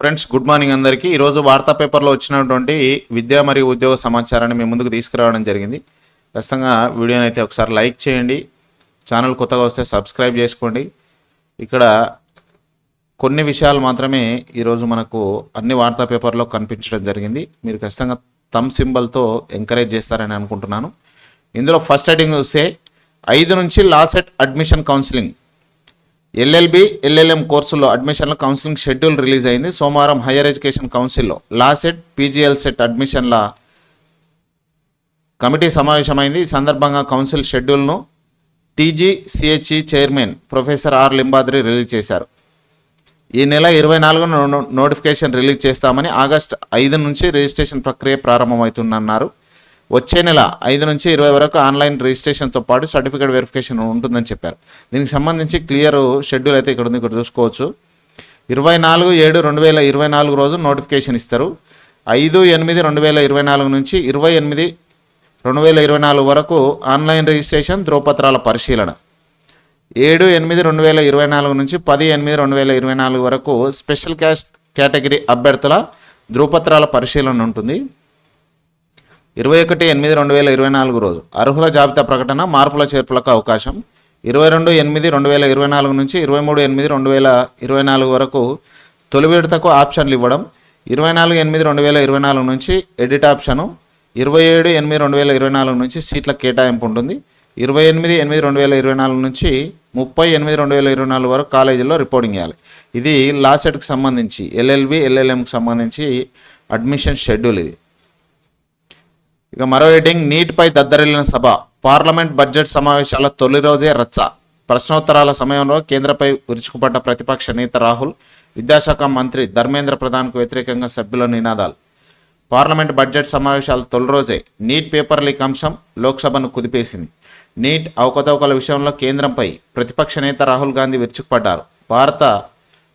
Friends good morning అందరికీ. ఈరోజు వార్తా పేపర్లో వచ్చినటువంటి విద్యా మరియు ఉద్యోగ సమాచారాన్ని మీ ముందుకు తీసుకురావడం జరిగింది. ఖచ్చితంగా వీడియోని అయితే ఒకసారి లైక్ చేయండి. ఛానల్ కొత్తగా వస్తే సబ్స్క్రైబ్ చేసుకోండి. ఇక్కడ కొన్ని విషయాలు మాత్రమే ఈరోజు మనకు అన్ని వార్తా పేపర్లో కనిపించడం జరిగింది. మీరు ఖచ్చితంగా తమ్ సింబల్తో ఎంకరేజ్ చేస్తారని అనుకుంటున్నాను. ఇందులో ఫస్ట్ హెడింగ్ చూస్తే ఐదు నుంచి LAWCET admission counselling LLB LLM కోర్సుల్లో అడ్మిషన్ల కౌన్సిలింగ్ షెడ్యూల్ రిలీజ్ అయింది. సోమవారం హైయర్ ఎడ్యుకేషన్ కౌన్సిల్లో లా సెట్ పీజీఎల్ సెట్ అడ్మిషన్ల కమిటీ సమావేశమైంది. ఈ సందర్భంగా కౌన్సిల్ షెడ్యూల్ను TGCHE chairman professor R Limbadri release చేశారు. ఈ నెల ఇరవై నాలుగున నోటిఫికేషన్ రిలీజ్ చేస్తామని ఆగస్ట్ ఐదు నుంచి రిజిస్ట్రేషన్ ప్రక్రియ ప్రారంభమవుతుందన్నారు. వచ్చే నెల ఐదు నుంచి ఇరవై వరకు ఆన్లైన్ రిజిస్ట్రేషన్తో పాటు సర్టిఫికేట్ వెరిఫికేషన్ ఉంటుందని చెప్పారు. దీనికి సంబంధించి క్లియర్ షెడ్యూల్ అయితే ఇక్కడ ఉంది ఇక్కడ చూసుకోవచ్చు. ఇరవై నాలుగు ఏడు రెండు వేల ఇరవై నాలుగు రోజు నోటిఫికేషన్ ఇస్తారు. ఐదు ఎనిమిది రెండు వేల ఇరవై నాలుగు నుంచి ఇరవై ఎనిమిది రెండు వేల ఇరవై నాలుగు వరకు ఆన్లైన్ రిజిస్ట్రేషన్ ధ్రువపత్రాల పరిశీలన. ఏడు ఎనిమిది రెండు వేల ఇరవై నాలుగు నుంచి పది ఎనిమిది రెండు వేల ఇరవై నాలుగు వరకు స్పెషల్ క్యాస్ట్ కేటగిరీ అభ్యర్థుల ధృవపత్రాల పరిశీలన ఉంటుంది. ఇరవై ఒకటి ఎనిమిది రెండు వేల ఇరవై నాలుగు రోజు. అర్హుల జాబితా ప్రకటన మార్పుల చేర్పులకు అవకాశం. ఇరవై రెండు ఎనిమిది రెండు వేల ఇరవై నాలుగు నుంచి ఇరవై మూడు ఎనిమిది రెండు వేల ఇరవై నాలుగు వరకు తొలి విడతకు ఆప్షన్లు ఇవ్వడం. ఇరవై నాలుగు ఎనిమిది రెండు వేల ఇరవై నాలుగు నుంచి ఎడిట్ ఆప్షను. ఇరవై ఏడు ఎనిమిది రెండు వేల ఇరవై నాలుగు నుంచి సీట్ల కేటాయింపు ఉంటుంది. ఇరవై ఎనిమిది ఎనిమిది రెండు వేల ఇరవై నాలుగు నుంచి ముప్పై ఎనిమిది రెండు వేల ఇరవై నాలుగు వరకు కాలేజీలో రిపోర్టింగ్ చేయాలి ఇది లాసెట్కి సంబంధించి ఎల్ఎల్బి ఎల్ఎల్ఎంకి సంబంధించి అడ్మిషన్ షెడ్యూల్ ఇది. ఇక మరో హెడ్డింగ్ నీటిపై దద్దరిల్లిన సభ. పార్లమెంట్ బడ్జెట్ సమావేశాల తొలి రోజే రచ్చ. ప్రశ్నోత్తరాల సమయంలో కేంద్రపై విరుచుకుపడ్డ ప్రతిపక్ష నేత రాహుల్ విద్యాశాఖ మంత్రి ధర్మేంద్ర ప్రధాన్కు వ్యతిరేకంగా సభ్యుల నినాదాలు. పార్లమెంట్ బడ్జెట్ సమావేశాల తొలి రోజే నీట్ పేపర్ లీక్ అంశం లోక్సభను కుదిపేసింది. నీట్ అవకతవకల విషయంలో కేంద్రంపై ప్రతిపక్ష నేత రాహుల్ గాంధీ విరుచుకుపడ్డారు. భారత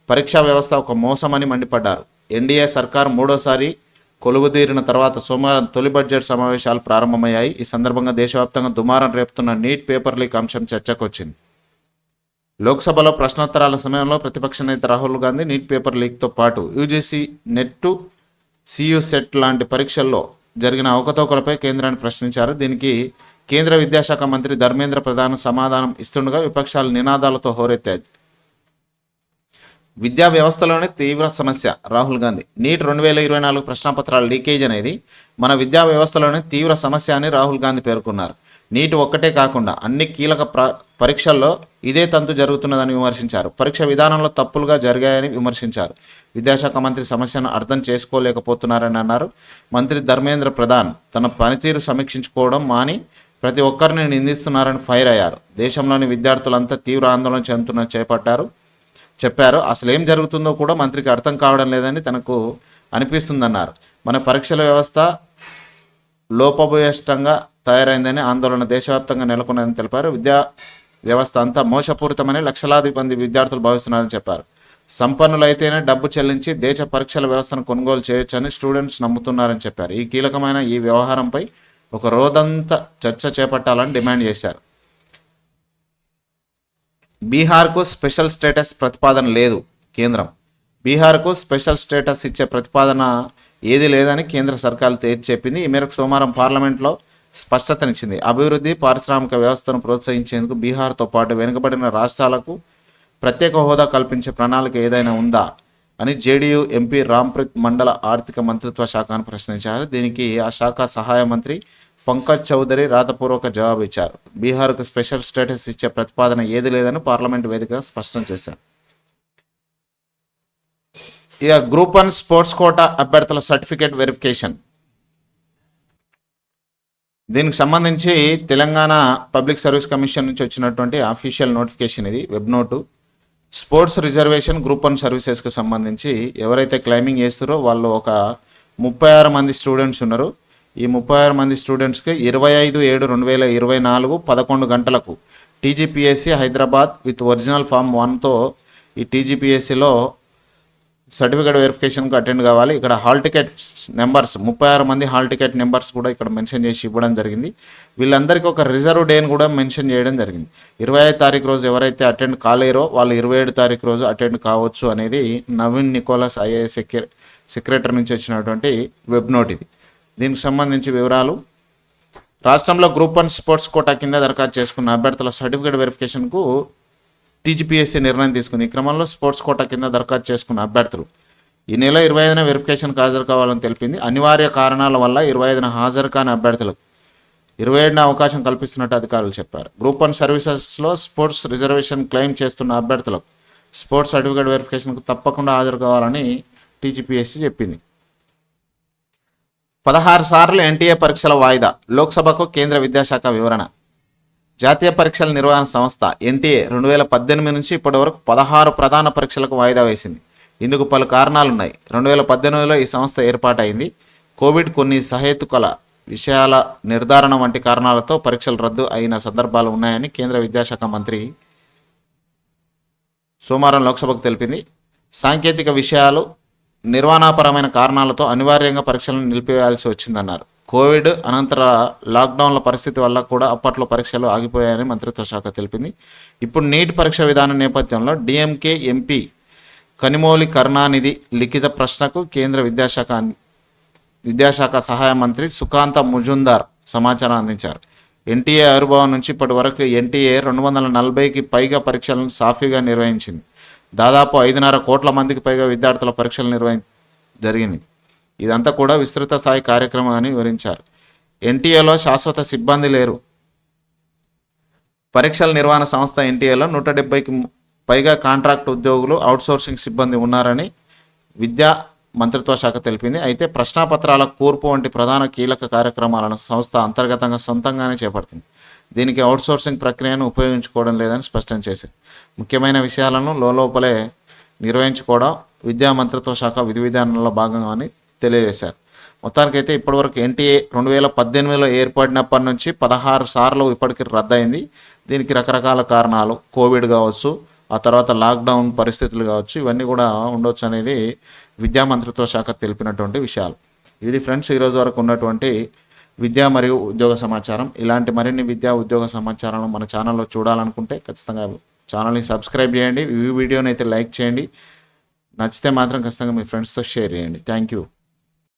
పరీక్షా వ్యవస్థ ఒక మోసమని మండిపడ్డారు. ఎన్డీఏ సర్కార్ మూడోసారి కొలువుదీరిన తర్వాత సోమవారం తొలి బడ్జెట్ సమావేశాలు ప్రారంభమయ్యాయి. ఈ సందర్భంగా దేశవ్యాప్తంగా దుమారం రేపుతున్న నీట్ పేపర్ లీక్ అంశం చర్చకొచ్చింది. లోక్సభలో ప్రశ్నోత్తరాల సమయంలో ప్రతిపక్ష నేత రాహుల్ గాంధీ నీట్ పేపర్ లీక్తో పాటు యూజీసీ నెట్ సియు సెట్ లాంటి పరీక్షల్లో జరిగిన అవకతవకలపై కేంద్రాన్ని ప్రశ్నించారు. దీనికి కేంద్ర విద్యాశాఖ మంత్రి ధర్మేంద్ర ప్రధాన్ సమాధానం ఇస్తుండగా విపక్షాలు నినాదాలతో హోరెత్తాయి. విద్యా వ్యవస్థలోనే తీవ్ర సమస్య. రాహుల్ గాంధీ. నీట్ రెండు వేల ఇరవై నాలుగు ప్రశ్నపత్రాల లీకేజ్ అనేది మన విద్యా వ్యవస్థలోనే తీవ్ర సమస్య అని రాహుల్ గాంధీ పేర్కొన్నారు. నీట్ ఒక్కటే కాకుండా అన్ని కీలక ప్ర పరీక్షల్లో ఇదే తంతు జరుగుతున్నదని విమర్శించారు. పరీక్ష విధానంలో తప్పులుగా జరిగాయని విమర్శించారు. విద్యాశాఖ మంత్రి సమస్యను అర్థం చేసుకోలేకపోతున్నారని అన్నారు. మంత్రి ధర్మేంద్ర ప్రధాన్ తన పనితీరు సమీక్షించుకోవడం మాని ప్రతి ఒక్కరిని నిందిస్తున్నారని ఫైర్ అయ్యారు. దేశంలోని విద్యార్థులంతా తీవ్ర ఆందోళన చెందుతున్న చేపట్టారు. చెప్పారు. అసలు ఏం జరుగుతుందో కూడా మంత్రికి అర్థం కావడం లేదని తనకు అనిపిస్తుందన్నారు. మన పరీక్షల వ్యవస్థ లోపభూయిష్టంగా తయారైందని ఆందోళన దేశవ్యాప్తంగా నెలకొన్నదని తెలిపారు. విద్యా వ్యవస్థ అంతా మోసపూరితమని లక్షలాది మంది విద్యార్థులు భావిస్తున్నారని చెప్పారు. సంపన్నులైతేనే డబ్బు చెల్లించి దేశ పరీక్షల వ్యవస్థను కొనుగోలు చేయొచ్చని స్టూడెంట్స్ నమ్ముతున్నారని చెప్పారు. ఈ కీలకమైన ఈ వ్యవహారంపై ఒక రోజంతా చర్చ చేపట్టాలని డిమాండ్ చేశారు. బీహార్కు స్పెషల్ స్టేటస్ ప్రతిపాదన లేదు కేంద్రం. బీహార్కు స్పెషల్ స్టేటస్ ఇచ్చే ప్రతిపాదన ఏది లేదని కేంద్ర సర్కార్ తేల్చి చెప్పింది. ఈ మేరకు సోమవారం పార్లమెంట్లో స్పష్టతనిచ్చింది. అభివృద్ధి పారిశ్రామిక వ్యవస్థను ప్రోత్సహించేందుకు బీహార్తో పాటు వెనుకబడిన రాష్ట్రాలకు ప్రత్యేక హోదా కల్పించే ప్రణాళిక ఏదైనా ఉందా? అని జేడీయూ ఎంపీ రాంప్రీత్ మండల ఆర్థిక మంత్రిత్వ శాఖను ప్రశ్నించారు. దీనికి ఆ శాఖ సహాయ మంత్రి పంకజ్ చౌదరి రాతపూర్వక జవాబు ఇచ్చారు. బీహార్కు స్పెషల్ స్టేటస్ ఇచ్చే ప్రతిపాదన ఏది లేదని పార్లమెంట్ వేదిక స్పష్టం చేశారు. ఇక గ్రూప్ వన్ స్పోర్ట్స్ కోటా అభ్యర్థుల సర్టిఫికేట్ వెరిఫికేషన్. దీనికి సంబంధించి తెలంగాణ పబ్లిక్ సర్వీస్ కమిషన్ నుంచి వచ్చినటువంటి అఫీషియల్ నోటిఫికేషన్ ఇది web note. Sports reservation group one సర్వీసెస్కి సంబంధించి ఎవరైతే క్లైమింగ్ చేస్తారో వాళ్ళు ఒక ముప్పై ఆరు మంది స్టూడెంట్స్ ఉన్నారు. ఈ ముప్పై ఆరు మంది స్టూడెంట్స్కి ఇరవై ఐదు ఏడు రెండు వేల ఇరవై నాలుగు పదకొండు గంటలకు TGPSC Hyderabad with original form వన్తో ఈ టీజీపీఎస్సీలో సర్టిఫికేట్ వెరిఫికేషన్కి అటెండ్ కావాలి. ఇక్కడ హాల్ టికెట్ నెంబర్స్ ముప్పై ఆరు మంది హాల్ టికెట్ నెంబర్స్ కూడా ఇక్కడ మెన్షన్ చేసి ఇవ్వడం జరిగింది. వీళ్ళందరికీ ఒక రిజర్వ్ డేని కూడా మెన్షన్ చేయడం జరిగింది. ఇరవై ఐదు తారీఖు రోజు ఎవరైతే అటెండ్ కాలేరో వాళ్ళు ఇరవై ఏడు తారీఖు రోజు అటెండ్ కావచ్చు అనేది నవీన్ నికోలస్ ఐఏఎస్ సెక్ర సెక్రటరీ నుంచి వచ్చినటువంటి వెబ్ నోట్ ఇది. దీనికి సంబంధించి వివరాలు. రాష్ట్రంలో గ్రూప్ వన్ స్పోర్ట్స్ కోటా కింద దరఖాస్తు చేసుకున్న అభ్యర్థుల సర్టిఫికేట్ వెరిఫికేషన్కు టీజీపీఎస్సీ నిర్ణయం తీసుకుంది. ఈ క్రమంలో స్పోర్ట్స్ కోటా కింద దరఖాస్తు చేసుకున్న అభ్యర్థులు ఈ నెల ఇరవై ఐదున వెరిఫికేషన్కి హాజరు కావాలని తెలిపింది. అనివార్య కారణాల వల్ల ఇరవై ఐదున హాజరు కాని అభ్యర్థులకు ఇరవై ఏడున అవకాశం కల్పిస్తున్నట్టు అధికారులు చెప్పారు. గ్రూప్ వన్ సర్వీసెస్లో స్పోర్ట్స్ రిజర్వేషన్ క్లెయిమ్ చేస్తున్న అభ్యర్థులకు స్పోర్ట్స్ సర్టిఫికేట్ వెరిఫికేషన్కు తప్పకుండా హాజరు కావాలని టీజీపీఎస్సీ చెప్పింది. పదహారు సార్లు ఎన్టీఏ పరీక్షల వాయిదా లోక్సభకు కేంద్ర విద్యాశాఖ వివరణ. జాతీయ పరీక్షల నిర్వహణ సంస్థ ఎన్టీఏ రెండు వేల పద్దెనిమిది నుంచి ఇప్పటి వరకు పదహారు ప్రధాన పరీక్షలకు వాయిదా వేసింది. ఇందుకు పలు కారణాలున్నాయి. రెండు వేల పద్దెనిమిదిలో ఈ సంస్థ ఏర్పాటైంది. కోవిడ్ కొన్ని సహేతుకల విషయాల నిర్ధారణ వంటి కారణాలతో పరీక్షలు రద్దు అయిన సందర్భాలు ఉన్నాయని కేంద్ర విద్యాశాఖ మంత్రి సోమవారం లోక్సభకు తెలిపింది. సాంకేతిక విషయాలు నిర్వహణాపరమైన కారణాలతో అనివార్యంగా పరీక్షలను నిలిపివేయాల్సి వచ్చిందన్నారు. కోవిడ్ అనంతర లాక్డౌన్ల పరిస్థితి వల్ల కూడా అప్పట్లో పరీక్షలు ఆగిపోయాయని మంత్రిత్వ శాఖ తెలిపింది. ఇప్పుడు నీట్ పరీక్ష విధానం నేపథ్యంలో డిఎంకే ఎంపీ కనిమోలి కరుణానిధి లిఖిత ప్రశ్నకు కేంద్ర విద్యాశాఖ విద్యాశాఖ సహాయ మంత్రి సుకాంత ముజుందార్ సమాచారం అందించారు. ఎన్టీఏ ఆవిర్భావం నుంచి ఇప్పటి వరకు ఎన్టీఏ రెండు వందల నలభైకి పైగా పరీక్షలను సాఫీగా నిర్వహించింది. దాదాపు ఐదున్నర కోట్ల మందికి పైగా విద్యార్థుల పరీక్షలు నిర్వహి జరిగింది. ఇదంతా కూడా విస్తృత స్థాయి కార్యక్రమం అని వివరించారు. ఎన్టీఏలో శాశ్వత సిబ్బంది లేరు. పరీక్షల నిర్వహణ సంస్థ ఎన్టీఏలో నూట డెబ్బైకి పైగా కాంట్రాక్ట్ ఉద్యోగులు అవుట్సోర్సింగ్ సిబ్బంది ఉన్నారని విద్యా మంత్రిత్వ శాఖ తెలిపింది. అయితే ప్రశ్నాపత్రాల కూర్పు వంటి ప్రధాన కీలక కార్యక్రమాలను సంస్థ అంతర్గతంగా సొంతంగానే చేపడుతుంది. దీనికి అవుట్సోర్సింగ్ ప్రక్రియను ఉపయోగించుకోవడం లేదని స్పష్టం చేసింది. ముఖ్యమైన విషయాలను లోపలే నిర్వహించుకోవడం విద్యా మంత్రిత్వ శాఖ విధి విధానంలో భాగంగా అని తెలియజేశారు. మొత్తానికైతే ఇప్పటివరకు ఎన్టీఏ రెండు వేల పద్దెనిమిదిలో ఏర్పడినప్పటి నుంచి పదహారు సార్లు ఇప్పటికి రద్దయింది. దీనికి రకరకాల కారణాలు కోవిడ్ కావచ్చు ఆ తర్వాత లాక్డౌన్ పరిస్థితులు కావచ్చు ఇవన్నీ కూడా ఉండొచ్చు అనేది విద్యా మంత్రిత్వ శాఖ తెలిపినటువంటి విషయాలు. ఇది ఫ్రెండ్స్ ఈరోజు వరకు ఉన్నటువంటి విద్యా మరియు ఉద్యోగ సమాచారం. ఇలాంటి మరిన్ని విద్యా ఉద్యోగ సమాచారాలను మన ఛానల్లో చూడాలనుకుంటే ఖచ్చితంగా ఛానల్ని సబ్స్క్రైబ్ చేయండి. ఈ వీడియోని అయితే లైక్ చేయండి. నచ్చితే మాత్రం ఖచ్చితంగా మీ ఫ్రెండ్స్తో షేర్ చేయండి. Thank you.